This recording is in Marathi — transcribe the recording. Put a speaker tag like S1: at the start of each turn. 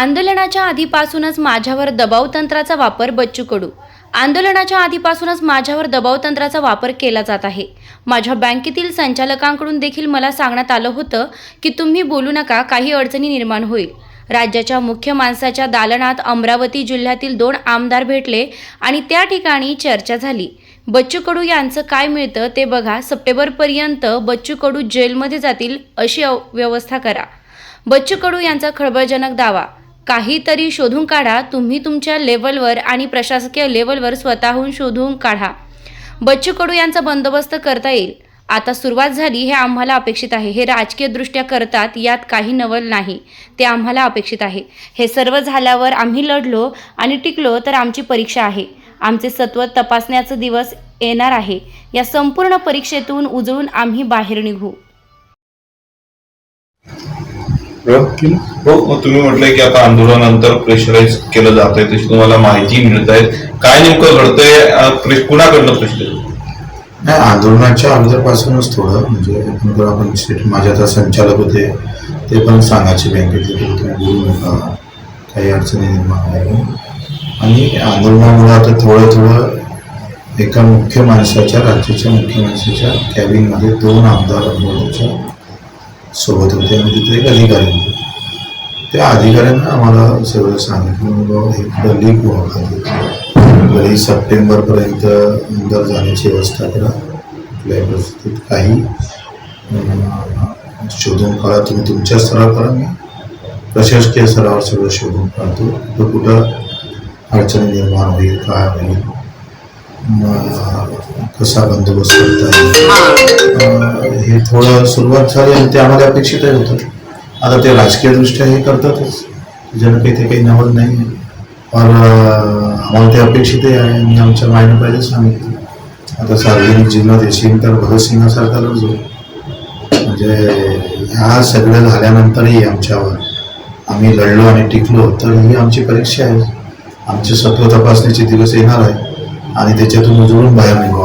S1: आंदोलनाच्या आधीपासूनच माझ्यावर दबाव तंत्राचा वापर बच्चू कडू. आंदोलनाच्या आधीपासूनच माझ्यावर दबाव तंत्राचा वापर केला जात आहे. माझ्या बँकेतील संचालकांकडून देखील मला सांगण्यात आलं होतं की तुम्ही बोलू नका काही अडचणी निर्माण होईल. राज्याच्या मुख्य माणसाच्या दालनात अमरावती जिल्ह्यातील दोन आमदार भेटले आणि त्या ठिकाणी चर्चा झाली. बच्चू कडू यांचं काय मिळतं ते बघा. सप्टेंबरपर्यंत बच्चू कडू जेलमध्ये जातील अशी अव- व्यवस्था करा. बच्चू कडू यांचा खळबळजनक दावा. काहीतरी शोधून काढा. तुम्ही तुमच्या लेवलवर आणि प्रशासकीय लेवलवर स्वतःहून शोधून काढा. बच्चू कडू यांचा बंदोबस्त करता येईल. आता सुरुवात झाली हे आम्हाला अपेक्षित आहे. हे राजकीयदृष्ट्या करतात यात काही नवल नाही. ते आम्हाला अपेक्षित आहे. हे सर्व झाल्यावर आम्ही लढलो आणि टिकलो तर आमची परीक्षा आहे. आमचे सत्व तपासण्याचा दिवस येणार आहे. या संपूर्ण परीक्षेतून उजळून आम्ही बाहेर निघू.
S2: हो मग तुम्ही म्हटलंय की आता आंदोलनानंतर प्रेशराईज केलं जात आहे तशी तुम्हाला माहिती मिळत आहे काय नेमकं घडतंय? कुणाकडनं प्रेशर
S3: नाही आंदोलनाच्या अगोदरपासूनच थोडं म्हणजे आपण माझे आता संचालक होते ते पण सांगायचे बँकेतले तुम्ही बोलू नका. काही अडचणी निर्माण आहे आणि आंदोलनामुळे आता थोडं थोडं एका मुख्य माणसाच्या राज्याच्या मुख्य माणसाच्या कॅबिनमध्ये दोन आमदार सोबत होते आणि तिथे एक अधिकारी होते. त्या अधिकाऱ्यांना आम्हाला सगळं सांगितलं बाबा हे लीक व्हावं लागेल तरी सप्टेंबरपर्यंत अंदर जाण्याची व्यवस्था करा. कुठल्याही परिस्थितीत काही शोधून काढा. तुम्ही तुमच्या स्तरावर करा. मी प्रशासकीय स्तरावर सगळं शोधून काढतो. कुठं कुठं अडचणी निर्माण होईल काय होईल कसा बंदोबस्त करता हे थोडं सुरुवात झाली आणि ते आम्हाला अपेक्षितही होतं. आता ते राजकीयदृष्ट्या हे करतातच. ज्यानं काही ते काही नवल नाही आहे. और आम्हाला ते अपेक्षितही आहे मी आमच्या मायने पहिले सांगितलं. आता सार्वजनिक जीवनात येशील तर भगतसिंहासारखा लढ म्हणजे ह्या सगळं झाल्यानंतरही आमच्यावर आम्ही लढलो आणि टिकलो तर ही आमची परीक्षा आहे. आमचे सत्व तपासण्याचे दिवस येणार आहे आणि त्याच्यातून उजळून बाहेर निघू